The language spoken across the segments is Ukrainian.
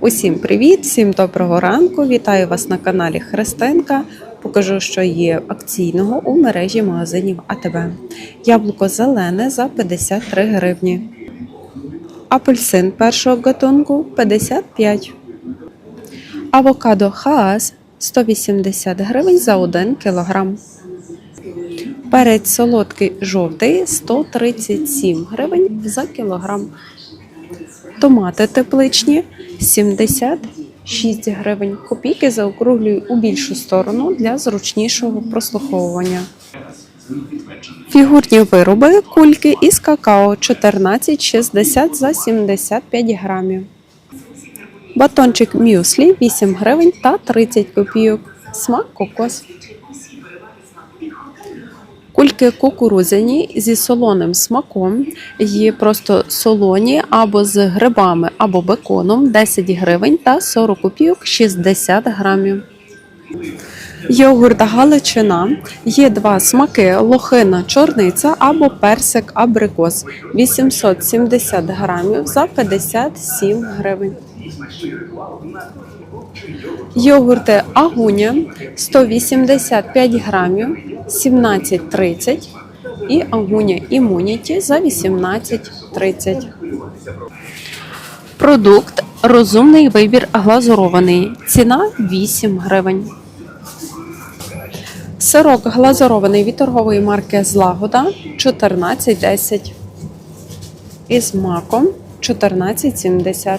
Усім привіт, всім доброго ранку. Вітаю вас на каналі Христинка. Покажу, що є акційного у мережі магазинів АТБ. Яблуко зелене за 53 гривні. Апельсин першого гатунку 55. Авокадо Хаас 180 гривень за 1 кілограм. Перець солодкий жовтий 137 гривень за кілограм. Томати тепличні 76 гривень. Копійки заокруглюю у більшу сторону для зручнішого прослуховування. Фігурні вироби кульки із какао 14,60 за 75 грамів. Батончик мюслі 8 гривень та 30 копійок. Смак кокос. Кульки кукурудзяні зі солоним смаком. Є просто солоні або з грибами, або беконом. 10 гривень та 40 копійок 60 грамів. Йогурт Галичина. Є два смаки: лохина чорниця або персик абрикос. 870 грамів за 57 гривень. Йогурти Агуня 185 грамів 17,30 і Агуня Імуніті за 18,30. Продукт розумний вибір глазурований. Ціна 8 гривень. Сирок глазурований від торгової марки Злагода 14,10. Із маком 14,70.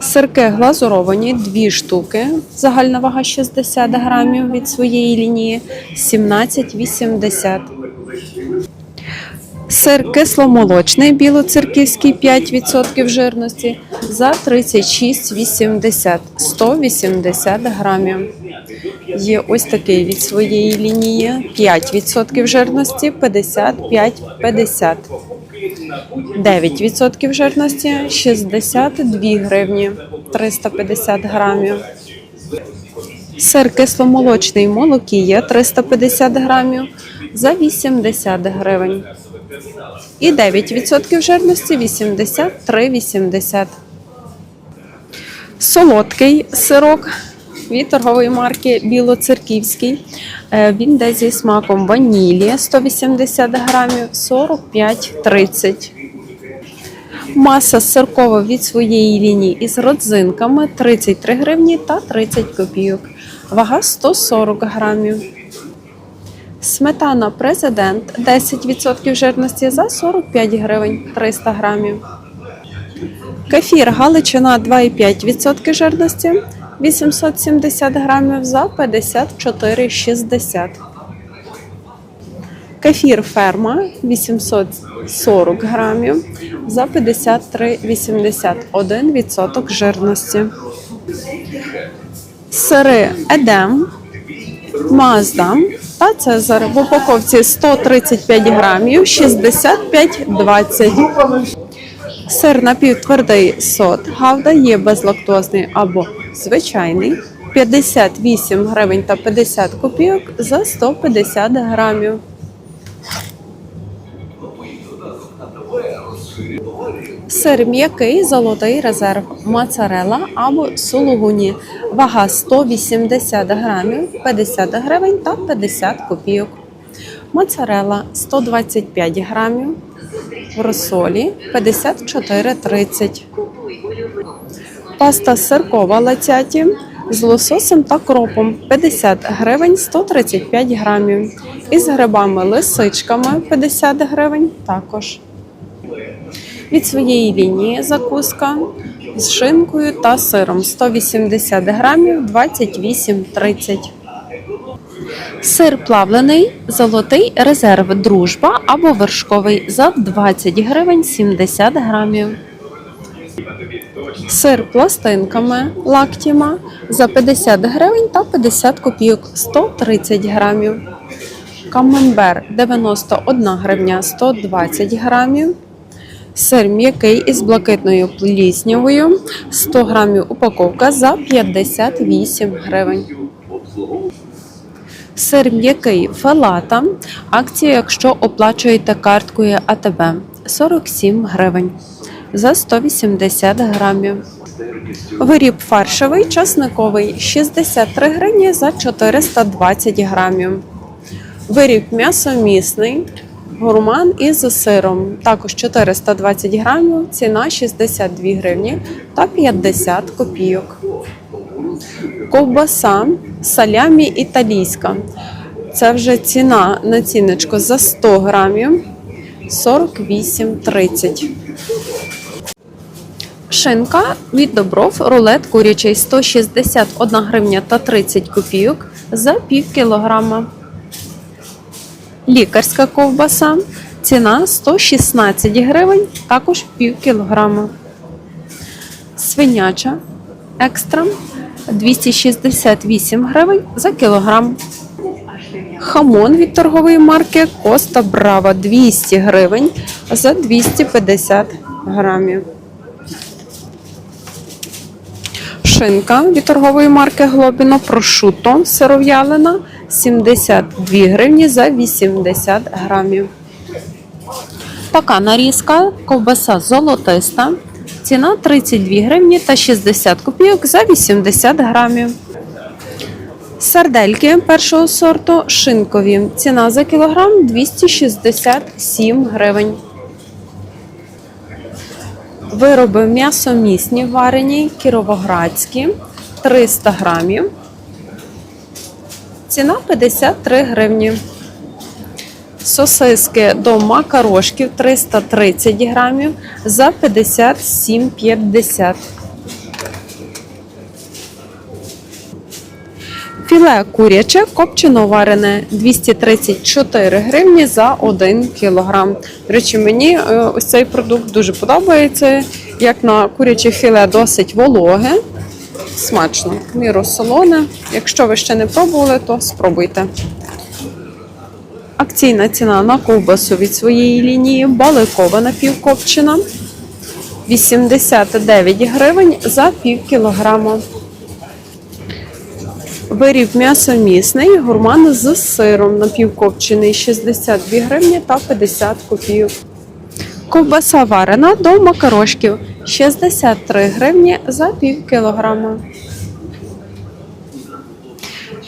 Сирки глазуровані 2 штуки. Загальна вага 60 грамів від своєї лінії 17,80. Сир кисломолочний білоцерківський 5% жирності за 36,80 180 грамів. Є ось такий від своєї лінії 5% жирності 55,50. 9% жирності 62 гривні 350 грамів. Сир кисломолочний молокія 350 грамів за 80 гривень. І 9% жирності 83,80. Солодкий сирок від торгової марки Білоцерківський. Е, Він йде зі смаком ванілі 180 грамів 45,30. Маса сиркова від своєї лінії із родзинками 33 гривні та 30 копійок. Вага 140 грамів. Сметана президент 10% жирності за 45 гривень 300 грамів. Кефір Галичина 2,5% жирності 870 грамів за 54,60. Кефір ферма 840 грамів за 53,80 1% жирності. Сири Едем, Мазда та Цезар в упаковці 135 грамів 65,20. Сир напівтвердий сот гавда є безлактозний або звичайний 58 гривень та 50 копійок за 150 грамів. Сир м'який, золотий резерв, моцарелла або сулугуні. Вага 180 грамів, 50 гривень та 50 копійок. Моцарелла 125 грамів, в розсолі 54,30. Паста сиркова лацяті з лососем та кропом 50 гривень 135 грамів. Із грибами лисичками 50 гривень також. Від своєї лінії закуска з шинкою та сиром 180 грамів 28,30. Сир плавлений, золотий резерв дружба або вершковий за 20 гривень 70 грамів. Сир пластинками лактіма за 50 гривень та 50 копійок 130 грамів. Камембер 91 гривня 120 грамів. Сир м'який із блакитною пліснявою 100 грамів упаковка за 58 гривень. Сир м'який фалата. Акція, якщо оплачуєте карткою АТБ 47 гривень. За 180 грамів. Виріб фаршевий часниковий 63 гривні за 420 грамів. Виріб м'ясомісний гурман із сиром. Також 420 грамів, ціна 62 гривні та 50 копійок. Ковбаса салямі італійська. Це вже ціна на ціночку за 100 грамів 48,30. Шинка від добров рулет курячий 161 гривня та 30 копійок за пів кілограма. Лікарська ковбаса. Ціна 116 гривень, також пів кілограма. Свиняча екстра 268 гривень за кілограм. Хамон від торгової марки Коста Брава 200 гривень за 250 грамів. Шинка від торгової марки Глобіно прошуто сиров'ялина 72 гривні за 80 грамів. Така нарізка, ковбаса золотиста. Ціна 32 гривні та 60 копійок за 80 грамів. Сардельки першого сорту шинкові. Ціна за кілограм 267 гривень. Вироби м'ясомісні варені, кіровоградські 300 грамів. Ціна 53 гривні. Сосиски до макарошків 330 грамів за 57,50. Філе куряче копчено варене 234 гривні за 1 кілограм. До речі, мені е, ось цей продукт дуже подобається. Як на куряче філе досить вологе, смачно, міру солоне. Якщо ви ще не пробували, то спробуйте. Акційна ціна на ковбасу від своєї лінії баликова напівкопчена 89 гривень за пів кілограма. Виріб м'ясомісний, гурман з сиром напівкопчений 62 гривні та 50 копійок. Ковбаса варена до макарошків 63 гривні за пів кілограма.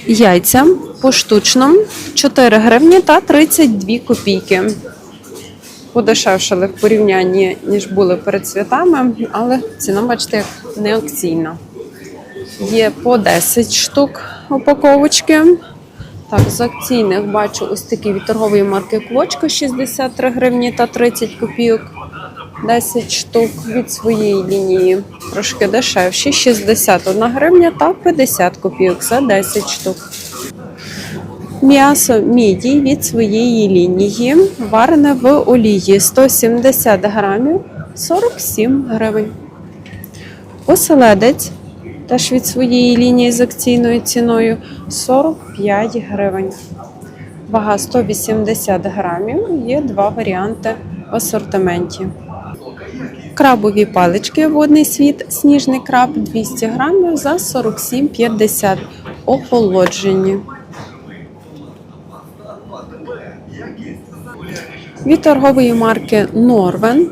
Яйця поштучно 4 гривні та 32 копійки. Подешевшали в порівнянні, ніж були перед святами, але ціна, бачите, як не акційна. Є по 10 штук упаковочки. Так, з акційних бачу ось такі від торгової марки Квочка 63 гривні та 30 копійок. 10 штук від своєї лінії. Трошки дешевші 61 гривня та 50 копійок за 10 штук. М'ясо мідій від своєї лінії. Варене в олії 170 грамів 47 гривень. Оселедець теж від своєї лінії з акційною ціною 45 гривень. Вага 180 грамів. Є два варіанти в асортименті. Крабові палички водний світ, сніжний краб 200 грамів за 47,50 охолоджені. Від торгової марки Норвен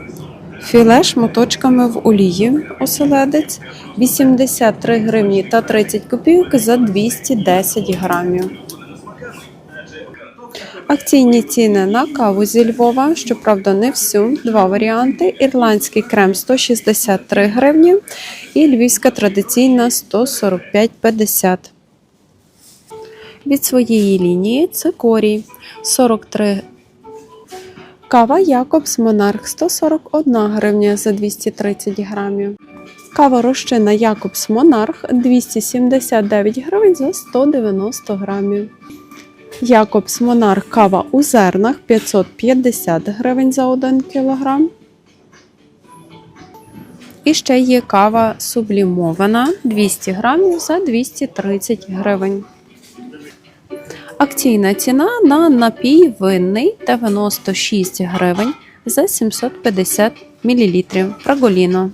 філе шматочками в олії оселедець 83 гривні та 30 копійок за 210 грамів. Акційні ціни на каву зі Львова, щоправда, не всю. Два варіанти: ірландський крем 163 гривні і львівська традиційна 145,50. Від своєї лінії цикорій 43 Кава Якобс Монарх 141 гривня за 230 грамів. Кава розчина Якобс Монарх 279 гривень за 190 грамів. Якобс Монарх кава у зернах 550 гривень за 1 кг. І ще є кава сублімована 200 грамів за 230 гривень. Акційна ціна на напій винний 96 гривень за 750 мл. Праголіно.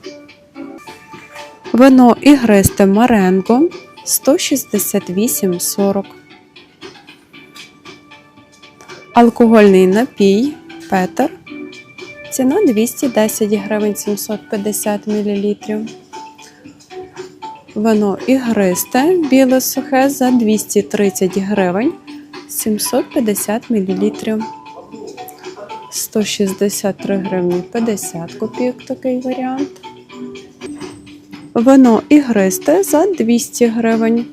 Вино ігристе Маренго 168,40. Алкогольний напій Петер ціна 210 гривень 750 мл. Вино ігристе біле сухе за 230 гривень 750 мл. 163 гривні 50 копійок такий варіант. Вино ігристе за 200 гривень